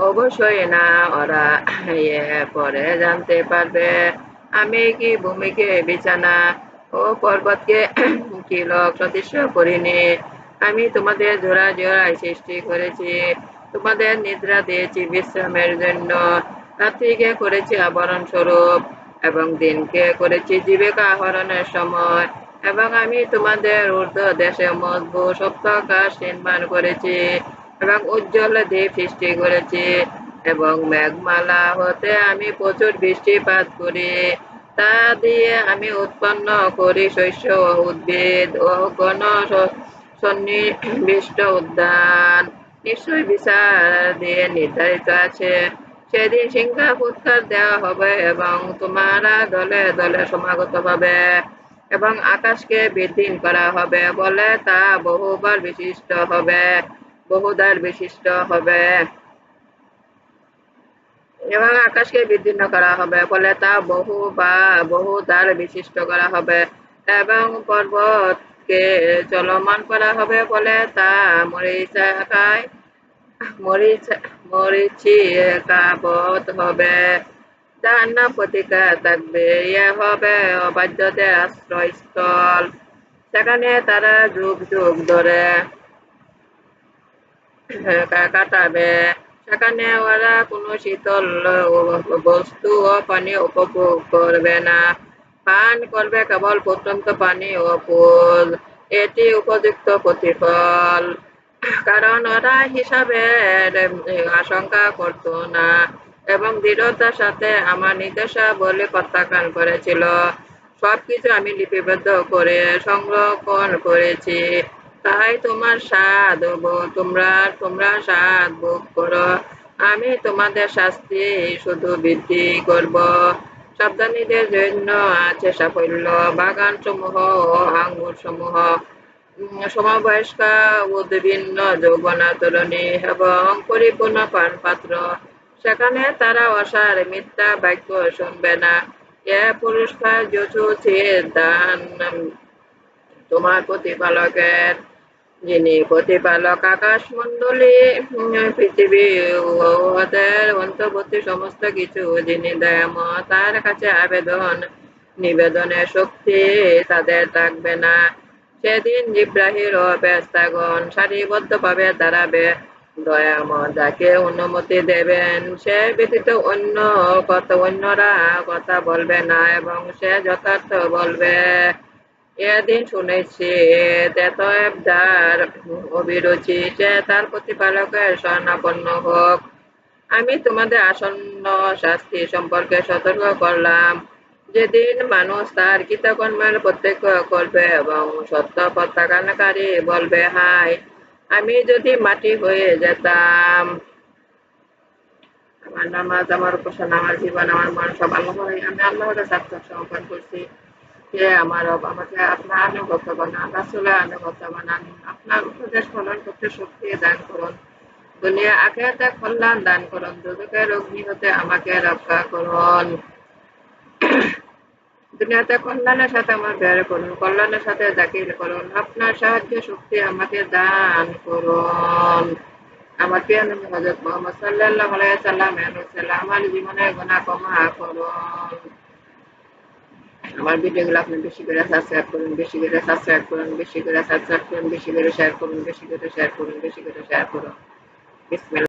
অবশ্যই না, ওরা পরে জানতে পারবে। আমি কি ভূমিকে, বিছানা ও পর্বতকে কি লোক সদৃশ্য করিনি? আমি তোমাদের জোড়া জোড়ায় সৃষ্টি করেছি। তোমাদের নিদ্রা দিয়েছি বিশ্রামের জন্য। রাত্রিকে করেছি আবরণ স্বরূপ এবং দিনকে করেছি জীবিকা আহরণের সময়। এবং আমি তোমাদের ঊর্ধ্ব দেশে মজবুত সপ্তাহকাশ নির্মাণ করেছি। এবং উজ্জ্বল দ্বীপ সৃষ্টি করেছি এবং মেঘমালা হতে আমি প্রচুর বৃষ্টিপাত করি। তা দিয়ে আমি উৎপন্ন করি শস্য ও উদ্ভিদ ও গণ সন্নিবিষ্ট উদ্যান। নিশ্চয় বিচার দিয়ে নির্ধারিত আছে। সেদিন সিংহা ফুৎকার দেওয়া হবে এবং তোমারা দলে দলে সমাগত হবে এবং আকাশকে বৃদ্ধি করা হবে বলে তা বহুবার বিশিষ্ট হবে। বহুদার বিশিষ্ট হবে। এবং আকাশকে বিদীর্ণ করা হবে, ফলে তা বহু বা বহু দ্বার বিশিষ্ট করা হবে এবং পর্বতকে চলমান করা হবে, ফলে তা মরিচাকায় মরিচিকাবত হবে। প্রতিকা থাকবে ইয়ে হবে অবাধ্যদের আশ্রয়স্থল। সেখানে তারা যুগ যুগ ধরে কাটাবে। সেখানে ওরা কোনো শীতল বস্তু ও পানি উপভোগ করবে না। পান করবে কেবল প্রত্যন্ত পানি ও ফুল। এটি উপযুক্ত প্রতিফল। কারণ ওরা হিসাবে আশঙ্কা করত না এবং দৃঢ়তার সাথে আমার নির্দেশা বলে প্রত্যাখ্যান করেছিল। সবকিছু আমি লিপিবদ্ধ করে সংরক্ষণ করেছি। তাই তোমার স্বাদ তোমরা তোমরা স্বাদ ভোগ করো। আমি তোমাদের শাস্তি শুধু বৃদ্ধি করব। সাবধানীদের জন্য আছে সাফল্য। বাগান সমূহ আঙ্গুর সমূহ সমবয়স্কা উদ্ভিন্ন যৌবনা তরুণী এবং পরিপূর্ণ পানপাত্র। সেখানে তারা অসার মিথ্যা বাক্য শুনবে না। এ পুরস্কার যচুছে দান, তোমার প্রতিপালকের যিনি প্রতিপালক আকাশ মন্ডলী পৃথিবী অন্তর্বর্তী সমস্ত কিছু, যিনি দয়াম তার কাছে আবেদন, নিবেদনের শক্তি তাদের থাকবে না। সেদিন জিব্রাহির ও বেস্তাগণ সারিবদ্ধভাবে দাঁড়াবে। দয়াম যাকে অনুমতি দেবেন, সে ব্যতীত অন্য কথা অন্যরা কথা বলবে না এবং সে যথার্থ বলবে। এদিন শুনেছি যার অভিরুচি সে তার প্রতিপালকের স্বর্ণাপন্ন হোক। আমি তোমাদের আসন্ন শাস্তি সম্পর্কে সতর্ক করলাম। যেদিন মানুষ তার কৃতকর্মের প্রত্যক্ষ করবে এবং সত্য প্রত্যাখ্যানকারী বলবে হাই আমি যদি মাটি হয়ে যেতাম। আমার নামাজ, আমার উপাসনা, আমার জীবন, আমার মন সব আল্লাহ আমি আল্লাহর সার্থক সমর্পণ করছি। যে আমার আমাকে আপনার বানান বানান, আপনার উপদেশ করতে শক্তি দান করুন। দুনিয়া আখেরাতে কল্যাণ দান করুন দুদকের আমাকে রক্ষা করুন। দুনিয়াতে কল্যাণের সাথে আমার বের করুন, কল্যাণের সাথে জাকির করুন, আপনার সাহায্য শক্তি আমাকে দান করুন। আমার প্রিয় নবী মোহাম্মদ সাল্লাহ সাল্লাম আমার জীবনের গোনা কমা করুন। আমার ভিডিওগুলো আপনি বেশি করে সাবস্ক্রাইব করুন, বেশি করে সাবস্ক্রাইব করুন, বেশি করে সাবস্ক্রাইব করুন, বেশি করে শেয়ার করুন, বেশি করে শেয়ার করুন, বেশি করে শেয়ার করুন। বিসমিল্লাহ